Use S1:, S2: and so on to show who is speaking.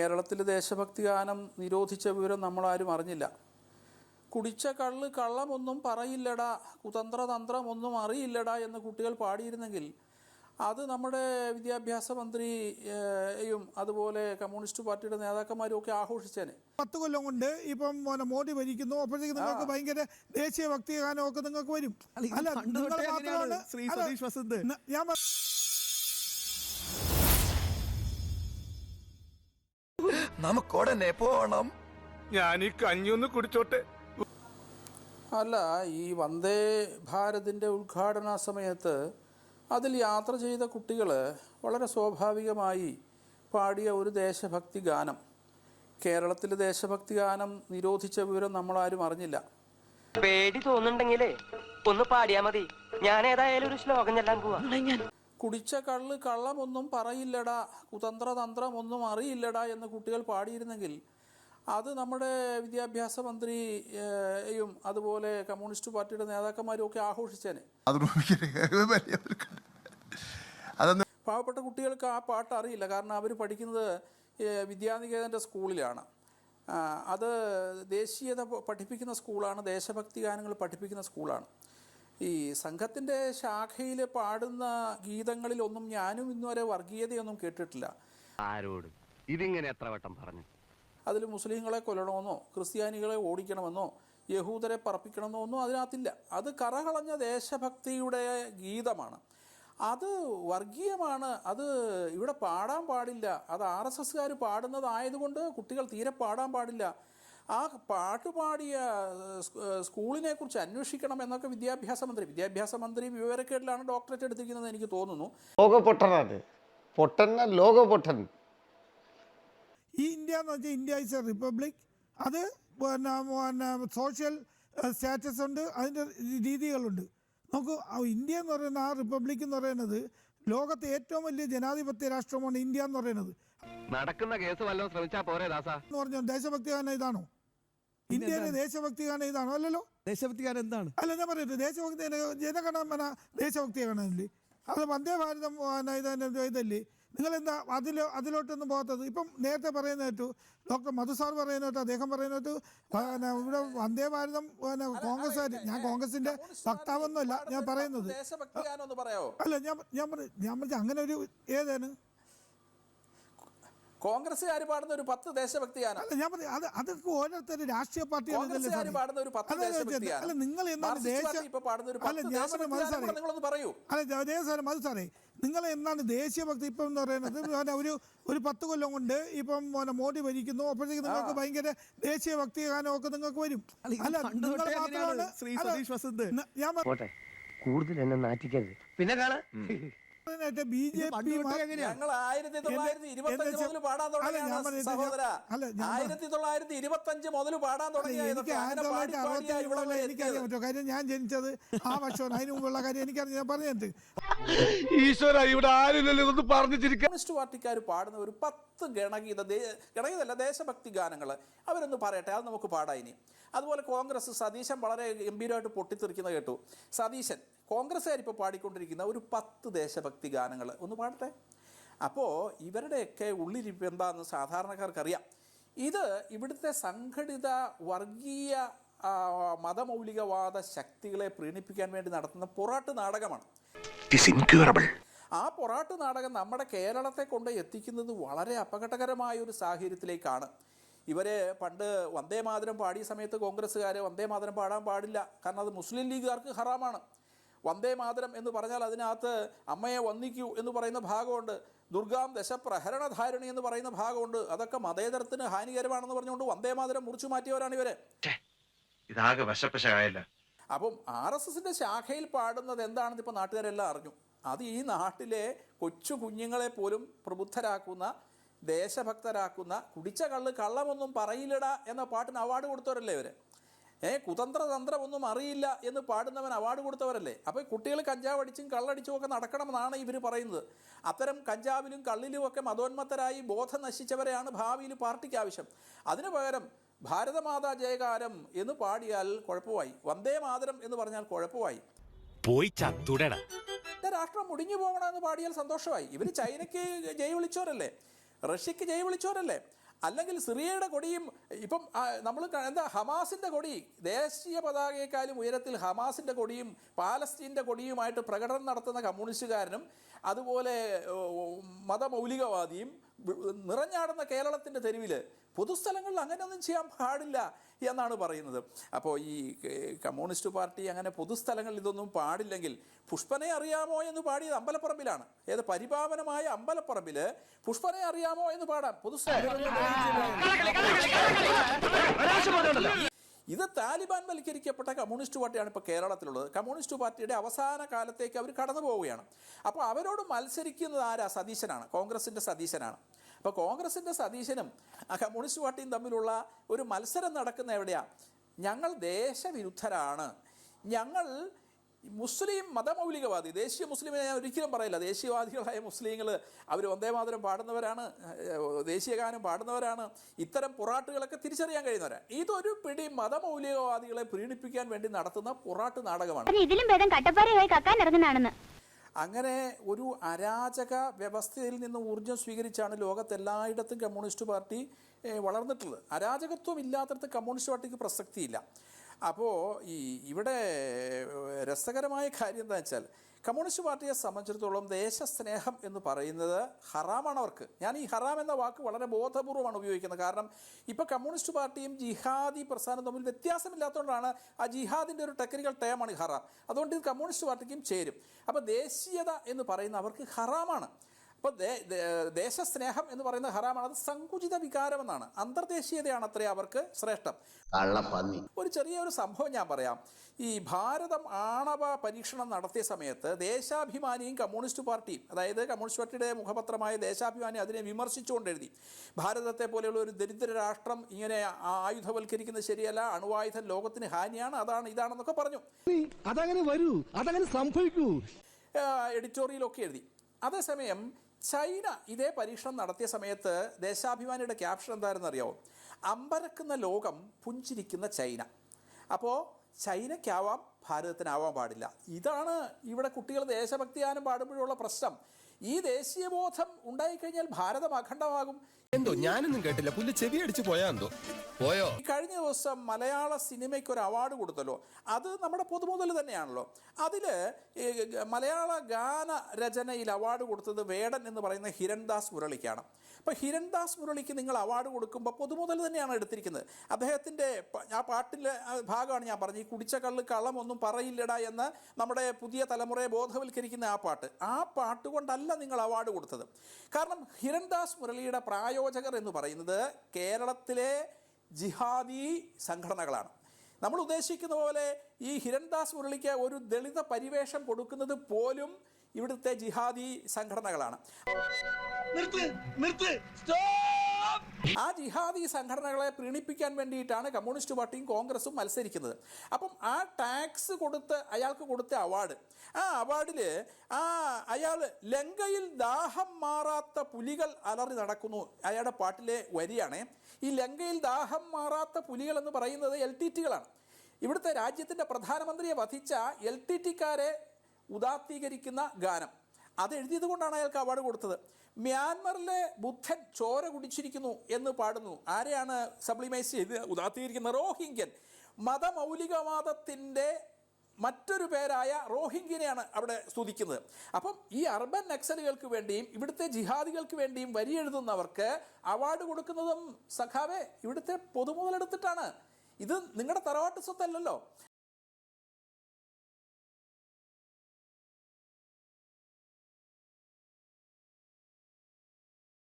S1: കേരളത്തിൽ ദേശഭക്തി ഗാനം നിരോധിച്ച വിവരം നമ്മളാരും അറിഞ്ഞില്ല. കുടിച്ച കള്ള് കള്ളമൊന്നും പറയില്ലടാ കുതന്ത്രതന്ത്രം ഒന്നും അറിയില്ലടാ എന്ന് കുട്ടികൾ പാടിയിരുന്നെങ്കിൽ അത് നമ്മുടെ വിദ്യാഭ്യാസ മന്ത്രിയും അതുപോലെ കമ്മ്യൂണിസ്റ്റ് പാർട്ടിയുടെ നേതാക്കന്മാരും ഒക്കെ ആഘോഷിച്ചേനെ.
S2: പത്ത് കൊല്ലം കൊണ്ട് ഇപ്പം മോനെ മോഡി ഭരിക്കുന്നു. അപ്പോഴത്തേക്ക് നിങ്ങൾക്ക് ഭയങ്കര ദേശീയ ഭക്തി ഗാനമൊക്കെ നിങ്ങൾക്ക് വരും.
S3: അല്ല,
S2: നിങ്ങൾ മാത്രമാണ്
S3: ശ്രീ
S2: അല്ല,
S3: സതീഷ് വസന്ത്.
S2: ഞാൻ
S4: നമുക്കുടനെ പോണം.
S5: ഞാൻ ഈ കഞ്ഞൊന്ന് കുടിച്ചോട്ടെ.
S1: അല്ല ഈ വന്ദേ ഭാരതിന്റെ ഉദ്ഘാടന സമയത്ത് അതിൽ യാത്ര ചെയ്ത കുട്ടികൾ വളരെ സ്വാഭാവികമായി പാടിയ ഒരു ദേശഭക്തി ഗാനം. കേരളത്തിലെ ദേശഭക്തി ഗാനം നിരോധിച്ച വിവരം നമ്മളാരും അറിഞ്ഞില്ല.
S6: പേടി തോന്നുന്നുണ്ടെങ്കിലേ ഒന്ന് പാടിയാ മതി. ഞാൻ ഏതായാലും ഒരു ശ്ലോകം ചെല്ലാൻ പോവാ.
S1: കുടിച്ച കള്ള് കള്ളമൊന്നും പറയില്ലടാ കുതന്ത്രതന്ത്രമൊന്നും അറിയില്ലടാ എന്ന് കുട്ടികൾ പാടിയിരുന്നെങ്കിൽ അത് നമ്മുടെ വിദ്യാഭ്യാസ മന്ത്രിയും അതുപോലെ കമ്മ്യൂണിസ്റ്റ് പാർട്ടിയുടെ നേതാക്കന്മാരും ഒക്കെ ആഘോഷിച്ചേനെ. പാവപ്പെട്ട കുട്ടികൾക്ക് ആ പാട്ട് അറിയില്ല. കാരണം അവർ പഠിക്കുന്നത് വിദ്യാനികേതന്റെ സ്കൂളിലാണ്. അത് ദേശീയത പഠിപ്പിക്കുന്ന സ്കൂളാണ് ദേശഭക്തി ഗാനങ്ങൾ പഠിപ്പിക്കുന്ന സ്കൂളാണ്. ഈ സംഘത്തിന്റെ ശാഖയിൽ പാടുന്ന ഗീതങ്ങളിലൊന്നും ഞാനും ഇന്നുവരെ വർഗീയതയൊന്നും കേട്ടിട്ടില്ല.
S7: ആരോട്? ഇതിങ്ങനെ എത്ര വട്ടം പറഞ്ഞു?
S1: അതിൽ മുസ്ലിങ്ങളെ കൊല്ലണമെന്നോ ക്രിസ്ത്യാനികളെ ഓടിക്കണമെന്നോ യഹൂദരെ പറപ്പിക്കണമെന്നോ ഒന്നും അതിനകത്തില്ല. അത് കറകളഞ്ഞ ദേശഭക്തിയുടെ ഗീതമാണ്. അത് വർഗീയമാണ്. അത് ഇവിടെ പാടാൻ പാടില്ല. അത് ആർ എസ് എസ്കാർ പാടുന്നതായതുകൊണ്ട് കുട്ടികൾ തീരെ പാടാൻ പാടില്ല. ആ പാട്ട് പാടിയ സ്കൂളിനെ കുറിച്ച് അന്വേഷിക്കണം എന്നൊക്കെ വിദ്യാഭ്യാസ മന്ത്രി. വിദ്യാഭ്യാസ മന്ത്രി വിവരക്കേടിലാണ് ഡോക്ടറേറ്റ് എടുത്തിരിക്കുന്നത് എനിക്ക് തോന്നുന്നു.
S2: ഈ ഇന്ത്യ എന്ന് വെച്ചാൽ ഇന്ത്യ ഇസ് എ റിപ്പബ്ലിക് അത് പിന്നെ പിന്നെ സോഷ്യൽ സ്റ്റാറ്റസ് ഉണ്ട് അതിന്റെ രീതികളുണ്ട്. നമുക്ക് ഇന്ത്യ എന്ന് പറയുന്ന ആ റിപ്പബ്ലിക് എന്ന് പറയുന്നത് ലോകത്തെ ഏറ്റവും വലിയ ജനാധിപത്യ രാഷ്ട്രമാണ് ഇന്ത്യ എന്ന് പറയുന്നത്.
S7: നടക്കുന്ന കേസ് വല്ലതും ശ്രമിച്ചാൽ പോരെ ദാസ.
S2: എന്ന് പറഞ്ഞാൽ ദേശഭക്തി തന്നെ ഇതാണോ? ഇന്ത്യയിലെ ദേശഭക്തി ഗാനം ഇതാണോ? അല്ലല്ലോ.
S3: ദേശഭക്തി ഗാനം എന്താണ്?
S2: അല്ല ഞാൻ പറയട്ടെ ദേശഭക്തി ജനഗണമന ദേശഭക്തി ഗാനമല്ലേ അത് വന്ദേ ഭാരതം ഇത് ഇതല്ലേ? നിങ്ങളെന്താ അതിൽ അതിലോട്ടൊന്നും പോകാത്തത്? ഇപ്പം നേരത്തെ പറയുന്ന കേട്ടു ഡോക്ടർ മധുസാർ പറയുന്ന കേട്ടു അദ്ദേഹം പറയുന്ന കേട്ടു ഇവിടെ വന്ദേ ഭാരതം പിന്നെ കോൺഗ്രസ് ഞാൻ കോൺഗ്രസിന്റെ വക്താവൊന്നുമല്ല ഞാൻ പറയുന്നത്.
S1: ദേശഭക്തി ഗാനം ഒന്ന് പറയാമോ
S2: അല്ല ഞാൻ ഞാൻ ഞാൻ പറഞ്ഞ അങ്ങനെ ഒരു ഏതാണ്?
S1: കോൺഗ്രസ്സുകാർ പാടുന്ന ഒരു പത്ത് ദേശഭക്തി ഗാനം
S2: അല്ല ഞാൻ പറഞ്ഞു അത് അതൊക്കെ ഓരോരുത്തരും രാഷ്ട്രീയ പാർട്ടികൾ
S1: കോൺഗ്രസ്സുകാർ പാടുന്ന ഒരു പത്ത് ദേശഭക്തി ഗാനം.
S2: അല്ല നിങ്ങൾ എന്താണ്
S1: ദേശീയ
S2: ദേശ
S1: ഇപ്പൊ പാടുന്ന ഒരു പത്ത്
S2: ഞാൻ
S1: ദേശഭക്തി ഗാനം നിങ്ങളൊന്ന് പറയൂ.
S2: അല്ല ദേവസാരം മതി സാറേ നിങ്ങൾ എന്താണ് ദേശീയഭക്തി ഇപ്പം എന്ന് പറയുന്നത്? ഒരു ഒരു പത്ത് കൊല്ലം കൊണ്ട് ഇപ്പം മോഡി ഭരിക്കുന്നു. അപ്പോഴത്തേക്ക് നിങ്ങൾക്ക് ഭയങ്കര ദേശീയ ഭക്തി ഗാനമൊക്കെ നിങ്ങൾക്ക് വരും.
S3: അല്ല,
S2: നിങ്ങൾ മാത്രമാണ് ഞാൻ
S6: പോട്ടെ. കൂടുതൽ എന്നെ നാറ്റിക്കരുത്. പിന്നെ കാണാ.
S2: പറഞ്ഞിട്ട് ബി ജെ പി
S1: ഞങ്ങൾ ആയിരത്തി തൊള്ളായിരത്തി ഇരുപത്തി അഞ്ച്
S2: എന്റെ-
S1: മുതൽ പാടാൻ തുടങ്ങിയാണ് സഹോദര. ആയിരത്തി തൊള്ളായിരത്തി ഇരുപത്തി അഞ്ച് മുതൽ പാടാൻ തുടങ്ങിയ
S2: എനിക്കറിയാൻ പറ്റുമോ കാര്യം ഞാൻ ജനിച്ചത് ആ വർഷമാണ്. അതിന് മുമ്പുള്ള കാര്യം എനിക്കറിയാം. ഞാൻ പറഞ്ഞിട്ട്
S5: ഈശ്വര ഇവിടെ ചിരിക്കാൻ
S1: കമ്മ്യൂണിസ്റ്റ് പാർട്ടിക്കാർ പാടുന്ന ഒരു പത്ത് ഗണഗീത ഗണഗീതല്ല ദേശഭക്തി ഗാനങ്ങൾ അവരൊന്ന് പറയട്ടെ അത് നമുക്ക് പാടാം ഇനി. അതുപോലെ കോൺഗ്രസ് സതീശൻ വളരെ ഗംഭീരമായിട്ട് പൊട്ടിത്തെറിക്കുന്ന കേട്ടു. സതീശൻ കോൺഗ്രസ്സുകാർ ഇപ്പോൾ പാടിക്കൊണ്ടിരിക്കുന്ന ഒരു പത്ത് ദേശഭക്തി ഗാനങ്ങൾ ഒന്ന് പാടട്ടെ. അപ്പോൾ ഇവരുടെയൊക്കെ ഉള്ളിരിപ്പ് എന്താണെന്ന് സാധാരണക്കാർക്കറിയാം. ഇത് ഇവിടുത്തെ സംഘടിത വർഗീയ മതമൗലികവാദ ശക്തികളെ പ്രീണിപ്പിക്കാൻ വേണ്ടി നടത്തുന്ന പൊറാട്ട് നാടകമാണ്. ആ പൊറാട്ട് നാടകം നമ്മുടെ കേരളത്തെ കൊണ്ട് എത്തിക്കുന്നത് വളരെ അപകടകരമായ ഒരു സാഹചര്യത്തിലേക്കാണ്. ഇവരെ പണ്ട് വന്ദേ മാതരം പാടിയ സമയത്ത് കോൺഗ്രസ്സുകാർ വന്ദേ മാതരം പാടാൻ പാടില്ല. കാരണം അത് മുസ്ലിം ലീഗുകാർക്ക് ഹറാമാണ്. വന്ദേ മാതരം എന്ന് പറഞ്ഞാൽ അതിനകത്ത് അമ്മയെ വന്ദിക്കൂ എന്ന് പറയുന്ന ഭാഗമുണ്ട്. ദുർഗാം ദശപ്രഹരണധാരണി എന്ന് പറയുന്ന ഭാഗമുണ്ട്. അതൊക്കെ മതേതരത്തിന് ഹാനികരമാണെന്ന് പറഞ്ഞുകൊണ്ട് വന്ദേ മാതരം മുറിച്ചു മാറ്റിയവരാണ് ഇവർ.
S4: ഇതാകെ
S1: അപ്പം ആർ എസ് എസിന്റെ ശാഖയിൽ പാടുന്നത് എന്താണെന്ന് ഇപ്പൊ നാട്ടുകാരെല്ലാം അറിഞ്ഞു. അത് ഈ നാട്ടിലെ കൊച്ചു കുഞ്ഞുങ്ങളെ പോലും പ്രബുദ്ധരാക്കുന്ന ദേശഭക്തരാക്കുന്ന കുടിച്ച കള്ള് കള്ളമൊന്നും പറയില്ലടാ എന്ന പാട്ടിന് അവാർഡ് കൊടുത്തവരല്ലേ ഇവർ ഏ കുതന്ത്ര തന്ത്രമൊന്നും അറിയില്ല എന്ന് പാടുന്നവൻ അവാർഡ് കൊടുത്തവരല്ലേ? അപ്പോൾ കുട്ടികൾ കഞ്ചാവ് അടിച്ചും കള്ളടിച്ചും ഒക്കെ നടക്കണമെന്നാണ് ഇവർ പറയുന്നത്. അത്തരം കഞ്ചാവിലും കള്ളിലും ഒക്കെ മതോന്മത്തരായി ബോധം നശിച്ചവരെയാണ് ഭാവിയിൽ പാർട്ടിക്ക് ആവശ്യം. അതിനു പകരം ഭാരതമാതാ ജയകാരം എന്ന് പാടിയാൽ കുഴപ്പമായി. വന്ദേ മാതരം എന്ന് പറഞ്ഞാൽ കുഴപ്പമായി.
S5: പോയി ചത്തുടടാ.
S1: രാഷ്ട്രം മുടിഞ്ഞു പോകണമെന്ന് പാടിയാൽ സന്തോഷമായി. ഇവർ ചൈനയ്ക്ക് ജയ് വിളിച്ചവരല്ലേ? റഷ്യക്ക് ജയ് വിളിച്ചവരല്ലേ? അല്ലെങ്കിൽ സിറിയയുടെ കൊടിയും ഇപ്പം നമ്മൾ എന്താ ഹമാസിന്റെ കൊടി ദേശീയ പതാകയെക്കാളും ഉയരത്തിൽ ഹമാസിന്റെ കൊടിയും പാലസ്തീന്റെ കൊടിയുമായിട്ട് പ്രകടനം നടത്തുന്ന കമ്മ്യൂണിസ്റ്റുകാരനും അതുപോലെ മതമൗലികവാദിയും നിറഞ്ഞാടുന്ന കേരളത്തിന്റെ തെരുവിൽ പൊതുസ്ഥലങ്ങളിൽ അങ്ങനെയൊന്നും ചെയ്യാൻ പാടില്ല എന്നാണ് പറയുന്നത് അപ്പോൾ ഈ കമ്മ്യൂണിസ്റ്റ് പാർട്ടി അങ്ങനെ പൊതുസ്ഥലങ്ങളിൽ ഇതൊന്നും പാടില്ലെങ്കിൽ പുഷ്പനെ അറിയാമോ എന്ന് പാടിയത് അമ്പലപ്പറമ്പിലാണ് ഏത് പരിപാവനമായ അമ്പലപ്പറമ്പിൽ പുഷ്പനെ അറിയാമോ എന്ന് പാടാം പൊതുസ്ഥലങ്ങളിൽ ഇത് താലിബാൻ വൽക്കരിക്കപ്പെട്ട കമ്മ്യൂണിസ്റ്റ് പാർട്ടിയാണ് ഇപ്പോൾ കേരളത്തിലുള്ളത്. കമ്മ്യൂണിസ്റ്റ് പാർട്ടിയുടെ അവസാന കാലത്തേക്ക് അവർ കടന്നു പോവുകയാണ്. അപ്പോൾ അവരോട് മത്സരിക്കുന്നത് ആരാ? സതീശനാണ്. കോൺഗ്രസിന്റെ സതീശനാണ്. അപ്പോൾ കോൺഗ്രസിന്റെ സതീശനും കമ്മ്യൂണിസ്റ്റ് പാർട്ടിയും തമ്മിലുള്ള ഒരു മത്സരം നടക്കുന്ന എവിടെയാണ് ഞങ്ങൾ ദേശവിരുദ്ധരാണ്. ഞങ്ങൾ മുസ്ലിം മതമൗലികവാദി ദേശീയ മുസ്ലിമിനെ ഞാൻ ഒരിക്കലും പറയില്ല. ദേശീയവാദികളായ മുസ്ലിങ്ങൾ അവർ വന്ദേമാതരം പാടുന്നവരാണ് ദേശീയ ദേശീയഗാനം പാടുന്നവരാണ്. ഇത്തരം പൊറാട്ടുകളൊക്കെ തിരിച്ചറിയാൻ കഴിയുന്നവരാണ് ഇതൊരു പിടി മതമൗലികവാദികളെ പ്രീണിപ്പിക്കാൻ വേണ്ടി നടത്തുന്ന പൊറാട്ട് നാടകമാണ്.
S3: ഇതിലും ഭേദം കട്ടപ്പാറയായി കക്കാൻ ഇറങ്ങുന്നതാണെന്ന്.
S1: അങ്ങനെ ഒരു അരാജക വ്യവസ്ഥയിൽ നിന്ന് ഊർജം സ്വീകരിച്ചാണ് ലോകത്ത് എല്ലായിടത്തും കമ്മ്യൂണിസ്റ്റ് പാർട്ടി വളർന്നിട്ടുള്ളത്. അരാജകത്വം ഇല്ലാത്തടത്ത് കമ്മ്യൂണിസ്റ്റ് പാർട്ടിക്ക് പ്രസക്തിയില്ല. അപ്പോൾ ഈ ഇവിടെ രസകരമായ കാര്യം എന്താ വെച്ചാൽ കമ്മ്യൂണിസ്റ്റ് പാർട്ടിയെ സംബന്ധിച്ചിടത്തോളം ദേശസ്നേഹം എന്ന് പറയുന്നത് ഹറാമാണ് അവർക്ക്. ഞാൻ ഈ ഹറാം എന്ന വാക്ക് വളരെ ബോധപൂർവമാണ് ഉപയോഗിക്കുന്നത്. കാരണം ഇപ്പോൾ കമ്മ്യൂണിസ്റ്റ് പാർട്ടിയും ജിഹാദി പ്രസ്ഥാനം തമ്മിൽ വ്യത്യാസമില്ലാത്തതുകൊണ്ടാണ് ആ ജിഹാദിന്റെ ഒരു ടെക്നിക്കൽ ടേമാണ് ഹറാം. അതുകൊണ്ട് ഇത് കമ്മ്യൂണിസ്റ്റ് പാർട്ടിക്കും ചേരും. അപ്പോൾ ദേശീയത എന്ന് പറയുന്ന അവർക്ക് ഹറാമാണ്. അപ്പോൾ ദേശസ്നേഹം എന്ന് പറയുന്ന ഹറാമാണ് അത് സങ്കുചിത വികാരമെന്നാണ്. അന്തർദേശീയതയാണ് അത്രേ അവർക്ക് ശ്രേഷ്ഠം. ഒരു ചെറിയ ഒരു സംഭവം ഞാൻ പറയാം. ഈ ഭാരതം ആണവ പരീക്ഷണം നടത്തിയ സമയത്ത് ദേശാഭിമാനിയും കമ്മ്യൂണിസ്റ്റ് പാർട്ടിയും അതായത് കമ്മ്യൂണിസ്റ്റ് പാർട്ടിയുടെ മുഖപത്രമായ ദേശാഭിമാനി അതിനെ വിമർശിച്ചുകൊണ്ട് എഴുതി. ഭാരതത്തെ പോലെയുള്ള ഒരു ദരിദ്ര രാഷ്ട്രം ഇങ്ങനെ ആയുധവൽക്കരിക്കുന്നത് ശരിയല്ല അണുവായുധം ലോകത്തിന് ഹാനിയാണ് അതാണ് ഇതാണെന്നൊക്കെ പറഞ്ഞു.
S5: അതങ്ങനെ വരൂ അതങ്ങനെ സംഭവിക്കൂ.
S1: എഡിറ്റോറിയലൊക്കെ എഴുതി. അതേസമയം ചൈന ഇതേ പരീക്ഷണം നടത്തിയ സമയത്ത് ദേശാഭിമാനിയുടെ ക്യാപ്ഷൻ എന്തായിരുന്നു അറിയാവോ? അമ്പരക്കുന്ന ലോകം പുഞ്ചിരിക്കുന്ന ചൈന. അപ്പോൾ ചൈനയ്ക്കാവാം ഭാരതത്തിനാവാൻ പാടില്ല. ഇതാണ് ഇവിടെ കുട്ടികൾ ദേശഭക്തിയാനും പാടുമ്പോഴുള്ള പ്രശ്നം. ഈ ദേശീയബോധം ഉണ്ടായിക്കഴിഞ്ഞാൽ ഭാരതം അഖണ്ഡമാകും.
S5: എന്തോ? ഞാനൊന്നും കേട്ടില്ല. പുല്ല് ചെവി അടിച്ചു പോയാ എന്തോ? പോയോ?
S1: കഴിഞ്ഞ ദിവസം മലയാള സിനിമയ്ക്ക് ഒരു അവാർഡ് കൊടുത്തല്ലോ. അത് നമ്മുടെ പൊതുമുതൽ തന്നെയാണല്ലോ. അതിൽ മലയാള ഗാന രചനയിൽ അവാർഡ് കൊടുത്തത് വേടൻ എന്ന് പറയുന്ന ഹിരൺദാസ് മുരളിക്കാണ് അപ്പോൾ ഹിരൺദാസ് മുരളിക്ക് നിങ്ങൾ അവാർഡ് കൊടുക്കുമ്പോൾ പൊതുമുതൽ തന്നെയാണ് എടുത്തിരിക്കുന്നത്. അദ്ദേഹത്തിന്റെ ആ പാട്ടിലെ ഭാഗമാണ് ഞാൻ പറഞ്ഞത്. ഈ കുടിച്ച കള്ള് കള്ളമൊന്നും പറയില്ലടാ എന്ന് നമ്മുടെ പുതിയ തലമുറയെ ബോധവൽക്കരിക്കുന്ന ആ പാട്ട്. ആ പാട്ട് കൊണ്ടല്ല നിങ്ങൾ അവാർഡ് കൊടുത്തത്. കാരണം ഹിരൺദാസ് മുരളിയുടെ പ്രായോജകർ എന്ന് പറയുന്നത് കേരളത്തിലെ ജിഹാദി സംഘടനകളാണ്. നമ്മൾ ഉദ്ദേശിക്കുന്ന പോലെ ഈ ഹിരൺദാസ് മുരളിക്ക് ഒരു ദളിത പരിവേഷം കൊടുക്കുന്നത് പോലും ഇവിടുത്തെ ജിഹാദി സംഘടനകളാണ്. ആ ജിഹാദി സംഘടനകളെ പ്രീണിപ്പിക്കാൻ വേണ്ടിയിട്ടാണ് കമ്മ്യൂണിസ്റ്റ് പാർട്ടിയും കോൺഗ്രസും മത്സരിക്കുന്നത്. അപ്പം ആ ടാക്സ് കൊടുത്ത് അയാൾക്ക് കൊടുത്ത അവാർഡ് ആ അവാർഡിൽ ആ അയാൾ ലങ്കയിൽ ദാഹം മാറാത്ത പുലികൾ അലറി നടക്കുന്നു. അയാളുടെ പാട്ടിലെ വരിയാണ്. ഈ ലങ്കയിൽ ദാഹം മാറാത്ത പുലികൾ എന്ന് പറയുന്നത് എൽ ടി ടികളാണ് ഇവിടുത്തെ രാജ്യത്തിന്റെ പ്രധാനമന്ത്രിയെ വധിച്ച എൽ ടി ടിക്കാരെ ഉദാത്തീകരിക്കുന്ന ഗാനം. അത് എഴുതിയത് കൊണ്ടാണ് അയാൾക്ക് അവാർഡ് കൊടുത്തത്. മ്യാൻമറിലെ ബുദ്ധൻ ചോര കുടിച്ചിരിക്കുന്നു എന്ന് പാടുന്നു. ആരെയാണ് സപ്ലിമൈസ് ചെയ്ത് ഉദാത്തിയിരിക്കുന്ന റോഹിംഗ്യൻ. മതമൗലികവാദത്തിന്റെ മറ്റൊരു പേരായ റോഹിംഗ്യനെയാണ് അവിടെ സ്തുതിക്കുന്നത്. അപ്പം ഈ അർബൻ നക്സലുകൾക്ക് വേണ്ടിയും ഇവിടുത്തെ ജിഹാദികൾക്ക് വേണ്ടിയും വരി എഴുതുന്നവർക്ക് അവാർഡ് കൊടുക്കുന്നതും സഖാവെ ഇവിടുത്തെ പൊതുമുതലെടുത്തിട്ടാണ്. ഇത് നിങ്ങളുടെ തറവാട്ട് സ്വത്തല്ലല്ലോ.